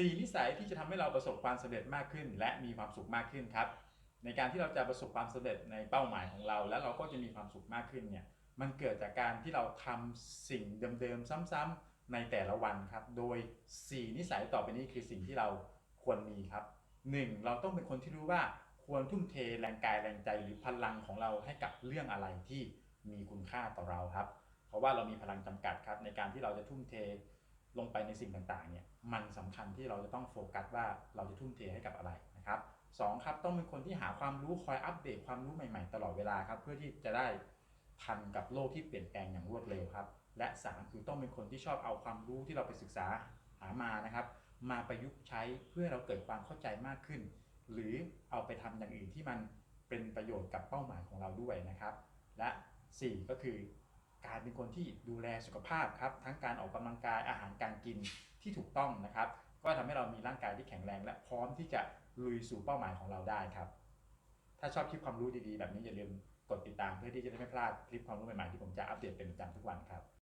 4 นิสัยที่จะทำให้เราประสบความสำเร็จมากขึ้น และมีความสุขมากขึ้นครับ ในการที่เราจะประสบความสำเร็จในเป้าหมายของเรา และเราก็จะมีความสุขมากขึ้นเนี่ยมันเกิดจากการที่เราทำสิ่งเดิมๆซ้ำๆในแต่ละวันครับ โดย 4 นิสัยต่อไปนี้คือสิ่งที่เราควรมีครับ 1. เราต้องเป็นคนที่รู้ว่าควรทุ่มเทแรงกายแรงใจหรือพลังของเราให้กับเรื่องอะไรที่มีคุณค่าต่อเราครับ เพราะว่าเรามีพลังจำกัดครับในการที่เราจะทุ่มเท ลงไปในสิ่งต่างๆเนี่ยมันสำคัญที่เราจะต้องโฟกัสว่าเราจะทุ่มเทให้กับอะไรนะครับสองครับต้องเป็นคนที่หาความรู้คอยอัปเดตความรู้ใหม่ๆ ตลอดเวลาครับเพื่อที่จะได้ทันกับโลกที่เปลี่ยนแปลงอย่างรวดเร็วครับและสามคือต้องเป็นคนที่ชอบเอาความรู้ที่เราไปศึกษาหามานะครับ มาประยุกต์ใช้เพื่อเราเกิดความเข้าใจมากขึ้น หรือเอาไปทำอย่างอื่นที่มันเป็นประโยชน์กับเป้าหมายของเราด้วยนะครับ และ 4 ก็คือ การเป็นคนที่ดูแลสุขภาพครับ ทั้งการออกกำลังกายอาหารการกินที่ถูกต้องนะครับ ก็ทำให้เรามีร่างกายที่แข็งแรง และพร้อมที่จะลุยสู่เป้าหมายของเราได้ครับ ถ้าชอบคลิปความรู้ดีๆ แบบนี้อย่าลืมกดติดตามเพื่อที่จะได้ไม่พลาดคลิปความรู้ใหม่ๆที่ผมจะอัปเดตเป็นประจำทุกวันครับ